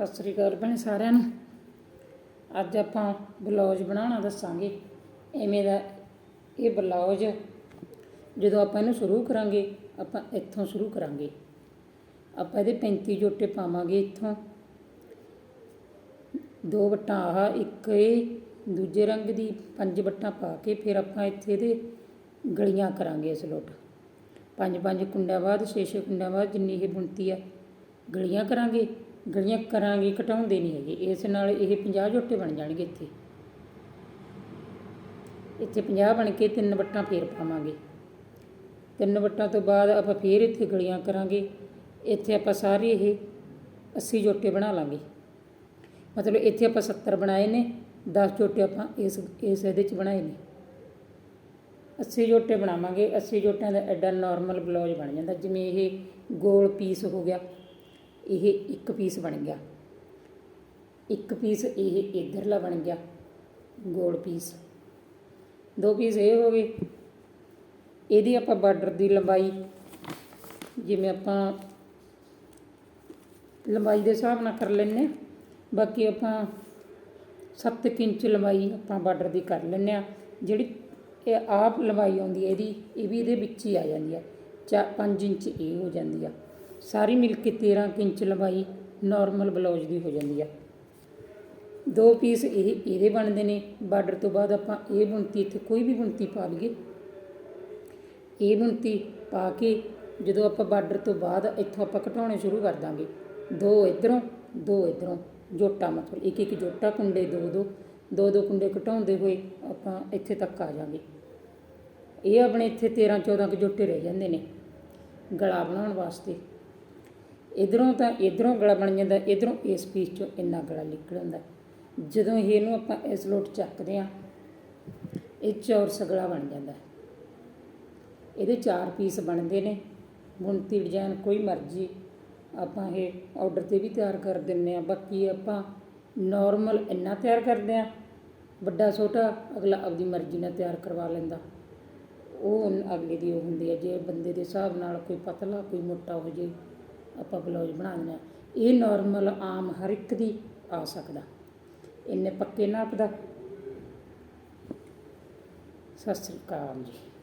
ਸਤਿ ਸ੍ਰੀ ਅਕਾਲ ਭੈਣੇ ਸਾਰਿਆਂ ਨੂੰ। ਅੱਜ ਆਪਾਂ ਬਲੌਜ ਬਣਾਉਣਾ ਦੱਸਾਂਗੇ। ਐਵੇਂ ਦਾ ਇਹ ਬਲੌਜ ਜਦੋਂ ਆਪਾਂ ਇਹਨੂੰ ਸ਼ੁਰੂ ਕਰਾਂਗੇ, ਆਪਾਂ ਇੱਥੋਂ ਸ਼ੁਰੂ ਕਰਾਂਗੇ। ਆਪਾਂ ਇਹਦੇ 35 ਜੋਟੇ ਪਾਵਾਂਗੇ ਇੱਥੋਂ। ਦੋ ਵੱਟਾਂ ਆਹ ਇੱਕ ਇਹ, ਦੂਜੇ ਰੰਗ ਦੀ ਪੰਜ ਵੱਟਾਂ ਪਾ ਕੇ ਫਿਰ ਆਪਾਂ ਇੱਥੇ ਦੇ ਗਲੀਆਂ ਕਰਾਂਗੇ ਇਸ ਲੋਟ। ਪੰਜ ਪੰਜ ਕੁੰਡਿਆਂ ਬਾਅਦ, ਛੇ ਛੇ ਕੁੰਡਿਆਂ ਬਾਅਦ ਜਿੰਨੀ ਇਹ ਬੁਣਤੀ ਆ, ਗਲੀਆਂ ਕਰਾਂਗੇ। ਗਲੀਆਂ ਕਰਾਂਗੇ ਘਟਾਉਂਦੇ ਨਹੀਂ ਹੈਗੇ। ਇਸ ਨਾਲ ਇਹ 50 ਜੋਟੇ ਬਣ ਜਾਣਗੇ ਇੱਥੇ। ਇੱਥੇ 50 ਬਣ ਕੇ ਤਿੰਨ ਵੱਟਾਂ ਫੇਰ ਪਾਵਾਂਗੇ। ਤਿੰਨ ਵੱਟਾਂ ਤੋਂ ਬਾਅਦ ਆਪਾਂ ਫੇਰ ਇੱਥੇ ਗਲੀਆਂ ਕਰਾਂਗੇ। ਇੱਥੇ ਆਪਾਂ ਸਾਰੇ ਇਹ 80 ਜੋਟੇ ਬਣਾ ਲਾਂਗੇ। ਮਤਲਬ ਇੱਥੇ ਆਪਾਂ 70 ਬਣਾਏ ਨੇ 10 ਜੋਟੇ ਆਪਾਂ ਇਸ ਇਸ ਇਹਦੇ ਚ ਬਣਾਏ ਨੇ। 80 ਜੋਟੇ ਬਣਾਵਾਂਗੇ। 80 ਜੋਟਿਆਂ ਦਾ ਐਡਾ ਨਾਰਮਲ ਬਲੌਜ ਬਣ ਜਾਂਦਾ। ਜਿਵੇਂ ਇਹ ਗੋਲ ਪੀਸ ਹੋ ਗਿਆ। ਇਹ ਇੱਕ ਪੀਸ ਬਣ ਗਿਆ। ਇੱਕ ਪੀਸ ਇਹ ਇਧਰਲਾ ਬਣ ਗਿਆ, ਗੋਲ ਪੀਸ ਦੋ ਪੀਸ ਇਹ ਹੋ ਗਏ। ਇਹਦੀ ਆਪਾਂ ਬਾਰਡਰ ਦੀ ਲੰਬਾਈ, ਜਿਵੇਂ ਆਪਾਂ ਲੰਬਾਈ ਦੇ ਹਿਸਾਬ ਨਾਲ ਕਰ ਲੈਂਦੇ ਹਾਂ। ਬਾਕੀ ਆਪਾਂ 7 ਇੰਚ ਲੰਬਾਈ ਆਪਾਂ ਬਾਰਡਰ ਦੀ ਕਰ ਲੈਂਦੇ ਆ ਜਿਹੜੀ ਇਹ ਆਪ ਲੰਬਾਈ ਆਉਂਦੀ ਹੈ, ਇਹਦੀ, ਇਹ ਵੀ ਇਹਦੇ ਵਿੱਚ ਹੀ ਆ ਜਾਂਦੀ ਆ ਚਾ 5 ਇੰਚ ਇਹ ਹੋ ਜਾਂਦੀ ਆ। ਸਾਰੀ ਮਿਲ ਕੇ 13 ਕੁ ਇੰਚ ਲੰਬਾਈ ਨਾਰਮਲ ਬਲੌਜ ਦੀ ਹੋ ਜਾਂਦੀ ਆ। ਦੋ ਪੀਸ ਇਹ, ਇਹਦੇ ਬਣਦੇ ਨੇ। ਬਾਰਡਰ ਤੋਂ ਬਾਅਦ ਆਪਾਂ ਇਹ ਬੁਣਤੀ, ਇੱਥੇ ਕੋਈ ਵੀ ਬੁਣਤੀ ਪਾ ਲਈਏ। ਇਹ ਬੁਣਤੀ ਪਾ ਕੇ ਜਦੋਂ ਆਪਾਂ ਬਾਰਡਰ ਤੋਂ ਬਾਅਦ ਇੱਥੋਂ ਆਪਾਂ ਘਟਾਉਣੇ ਸ਼ੁਰੂ ਕਰ ਦਾਂਗੇ। ਦੋ ਇਧਰੋਂ ਦੋ ਇਧਰੋਂ। ਜੋਟਾ ਮਤਲਬ ਇੱਕ ਇੱਕ ਜੋਟਾ ਕੁੰਡੇ ਦੋ ਦੋ। ਦੋ ਦੋ ਕੁੰਡੇ ਘਟਾਉਂਦੇ ਹੋਏ ਆਪਾਂ ਇੱਥੇ ਤੱਕ ਆ ਜਾਾਂਗੇ। ਇਹ ਆਪਣੇ ਇੱਥੇ 13 14 ਕੁ ਜੋਟੇ ਰਹਿ ਜਾਂਦੇ ਨੇ ਗਲਾ ਬਣਾਉਣ ਵਾਸਤੇ। ਇਧਰੋਂ ਤਾਂ ਇਧਰੋਂ ਗਲਾ ਬਣ ਜਾਂਦਾ, ਇਧਰੋਂ ਇਸ ਪੀਸ ਚੋਂ ਇੰਨਾ ਗਲਾ ਨਿਕਲ ਆਉਂਦਾ ਜਦੋਂ ਇਹ ਇਹਨੂੰ ਆਪਾਂ ਇਸ ਲੋਟ ਚੱਕਦੇ ਆ ਇਹ ਚੌਰਸ ਸਗਲਾ ਬਣ ਜਾਂਦਾ। ਇਹਦੇ ਚਾਰ ਪੀਸ ਬਣਦੇ ਨੇ। ਬੁਣਤੀ ਡਿਜ਼ਾਈਨ ਕੋਈ ਮਰਜ਼ੀ ਆਪਾਂ ਇਹ ਆਰਡਰ ਤੇ ਵੀ ਤਿਆਰ ਕਰ ਦਿੰਨੇ ਆ ਬਾਕੀ ਆਪਾਂ ਨਾਰਮਲ ਇੰਨਾ ਤਿਆਰ ਕਰਦੇ ਆ ਵੱਡਾ ਛੋਟਾ, ਅਗਲਾ ਆਪਦੀ ਮਰਜ਼ੀ ਨਾਲ ਤਿਆਰ ਕਰਵਾ ਲੈਂਦਾ। ਉਹ ਉਨ- ਅਗਲੇ ਦੀ ਉਹ ਹੁੰਦੀ ਹੈ, ਜੇ ਬੰਦੇ ਦੇ ਹਿਸਾਬ ਨਾਲ ਕੋਈ ਪਤਲਾ, ਕੋਈ ਮੋਟਾ ਹੋ ਜੇ ਆਪਾਂ ਬਲੌਜ ਬਣਾ ਦਿੰਦੇ ਇਹ ਨਾਰਮਲ ਆਮ ਹਰ ਇੱਕ ਦੀ ਆ ਸਕਦਾ। ਇੰਨੇ ਪੱਕੇ ਨਾਪ ਦਾ। ਸਤਿ ਸ੍ਰੀ ਅਕਾਲ ਜੀ।